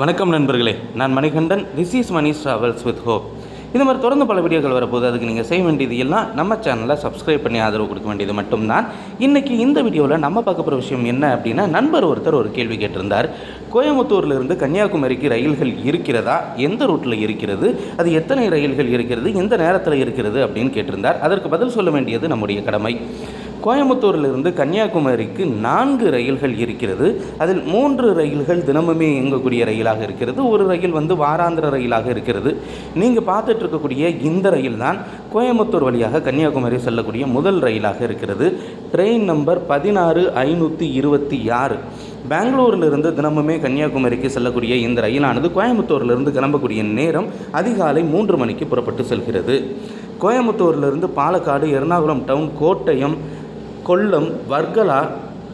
வணக்கம் நண்பர்களே. நான் Manikandan. This is Mani travels with hope இந்த மாதிரி தொடர்ந்து பல வீடியோக்கள் வரப்போது அதுக்கு நீங்கள் செய்ய வேண்டியது எல்லாம் நம்ம சேனலை சப்ஸ்கிரைப் பண்ணி ஆதரவு கொடுக்க வேண்டியது மட்டும்தான். இன்றைக்கி இந்த வீடியோவில் நம்ம பார்க்க போகிற விஷயம் என்ன அப்படின்னா நண்பர் ஒருத்தர் ஒரு கேள்வி கேட்டிருந்தார். கோயம்புத்தூர்ல இருந்து கன்னியாகுமரிக்கு ரயில்கள் இருக்கிறதா? எந்த ரூட்டில் இருக்கிறது? அது எத்தனை ரயில்கள் இருக்கிறது? எந்த நேரத்தில் இருக்கிறது? அப்படின்னு கேட்டிருந்தார். அதற்கு பதில் சொல்ல வேண்டியது நம்முடைய கடமை. கோயம்புத்தூரிலிருந்து கன்னியாகுமரிக்கு நான்கு ரயில்கள் இருக்கிறது. அதில் மூன்று ரயில்கள் தினமுமே இயங்கக்கூடிய ரயிலாக இருக்கிறது. ஒரு ரயில் வந்து வாராந்திர ரயிலாக இருக்கிறது. நீங்கள் பார்த்துட்டு இருக்கக்கூடிய இந்த ரயில் தான் கோயம்புத்தூர் வழியாக கன்னியாகுமரி செல்லக்கூடிய முதல் ரயிலாக இருக்கிறது. ட்ரெயின் நம்பர் பதினாறு ஐநூற்றி இருபத்தி ஆறு. பெங்களூரிலிருந்து தினமுமே கன்னியாகுமரிக்கு செல்லக்கூடிய இந்த ரயிலானது கோயம்புத்தூரிலிருந்து கிளம்பக்கூடிய நேரம் அதிகாலை மூன்று மணிக்கு புறப்பட்டு செல்கிறது. கோயம்புத்தூரிலிருந்து பாலக்காடு எர்ணாகுளம் டவுன் கோட்டயம் கொல்லம் வர்கலா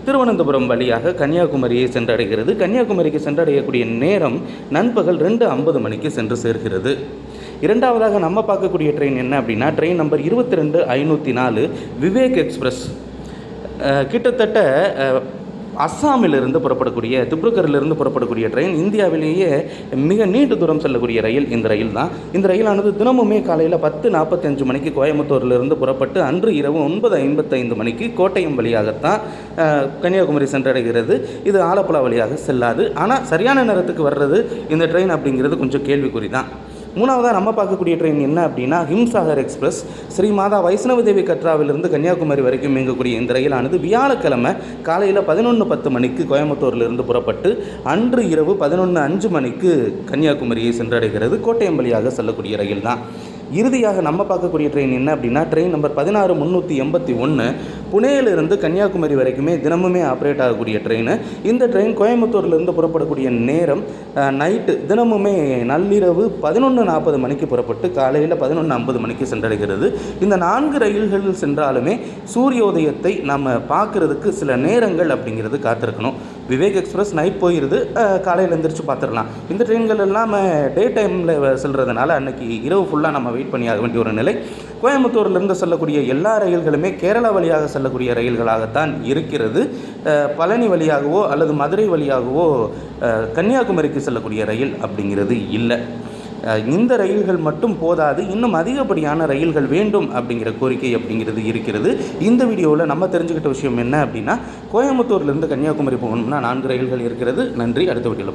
திருவனந்தபுரம் வழியாக கன்னியாகுமரியை சென்றடைகிறது. கன்னியாகுமரிக்கு சென்றடையக்கூடிய நேரம் நண்பகல் ரெண்டு ஐம்பது மணிக்கு சென்று சேர்கிறது. இரண்டாவதாக நம்ம பார்க்கக்கூடிய ட்ரெயின் என்ன அப்படின்னா ட்ரெயின் நம்பர் இருபத்தி ரெண்டு ஐநூற்றி நாலு விவேக் எக்ஸ்பிரஸ். கிட்டத்தட்ட அஸ்ஸாமிலிருந்து புறப்படக்கூடிய திப்ருகரிலிருந்து புறப்படக்கூடிய ட்ரெயின் இந்தியாவிலேயே மிக நீண்ட தூரம் செல்லக்கூடிய ரயில் இந்த ரயில் தான். இந்த ரயிலானது தினமுமே காலையில் பத்து நாற்பத்தஞ்சு மணிக்கு கோயம்புத்தூரிலிருந்து புறப்பட்டு அன்று இரவு ஒன்பது ஐம்பத்தைந்து மணிக்கு கோட்டயம் வழியாகத்தான் கன்னியாகுமரி சென்றடைகிறது. இது ஆலப்புழா வழியாக செல்லாது. ஆனால் சரியான நேரத்துக்கு வர்றது இந்த ட்ரெயின் அப்படிங்கிறது கொஞ்சம் கேள்விக்குறி தான் மூணாவதாக நம்ம பார்க்கக்கூடிய ட்ரெயின் என்ன அப்படின்னா ஹிம்சாகர் எக்ஸ்பிரஸ் ஸ்ரீ மாதா வைஷ்ணவ தேவி கட்ராவிலிருந்து கன்னியாகுமரி வரைக்கும் இயங்கக்கூடிய இந்த ரயிலானது வியாழக்கிழமை காலையில் பதினொன்று பத்து மணிக்கு கோயம்புத்தூரிலிருந்து புறப்பட்டு அன்று இரவு பதினொன்று அஞ்சு மணிக்கு கன்னியாகுமரியை சென்றடைகிறது. கோட்டயம் வழியாக செல்லக்கூடிய ரயில் தான் இறுதியாக நம்ம பார்க்கக்கூடிய ட்ரெயின் என்ன அப்படின்னா ட்ரெயின் நம்பர் பதினாறு முந்நூற்றி எண்பத்தி ஒன்று புனேயிலிருந்து கன்னியாகுமரி வரைக்குமே தினமுமே ஆப்ரேட் ஆகக்கூடிய ட்ரெயின் இந்த ட்ரெயின் கோயம்புத்தூர்லேருந்து புறப்படக்கூடிய நேரம் நைட்டு தினமுமே நள்ளிரவு பதினொன்று நாற்பது மணிக்கு புறப்பட்டு காலையில் பதினொன்று ஐம்பது மணிக்கு சென்றடைகிறது. இந்த நான்கு ரயில்களில் சென்றாலுமே சூரியோதயத்தை நம்ம பார்க்குறதுக்கு சில நேரங்கள் அப்படிங்கிறது காத்திருக்கணும். விவேக் எக்ஸ்பிரஸ் நைட் போயிடுது காலையில் எழுந்திரிச்சு பார்த்துடலாம் இந்த ட்ரெயின்கள் இல்லாமல் டே டைமில் செல்கிறதுனால அன்றைக்கி இரவு ஃபுல்லாக நம்ம வெயிட் பண்ணி ஆக வேண்டிய ஒரு நிலை. கோயம்புத்தூர்லேருந்து செல்லக்கூடிய எல்லா ரயில்களுமே கேரளா வழியாக செல்லக்கூடிய ரயில்களாகத்தான் இருக்கிறது. பழனி வழியாகவோ அல்லது மதுரை வழியாகவோ கன்னியாகுமரிக்கு செல்லக்கூடிய ரயில் அப்படிங்கிறது இல்லை. இந்த ரயில்கள் மட்டும் போதாது இன்னும் அதிகப்படியான ரயில்கள் வேண்டும் அப்படிங்கிற கோரிக்கை அப்படிங்கிறது இருக்கிறது. இந்த வீடியோவில் நம்ம தெரிஞ்சுக்கிட்ட விஷயம் என்ன அப்படின்னா கோயம்புத்தூர்லேருந்து கன்னியாகுமரி போகணும்னா நான்கு ரயில்கள் இருக்கிறது. நன்றி அடுத்த வீடியோவில்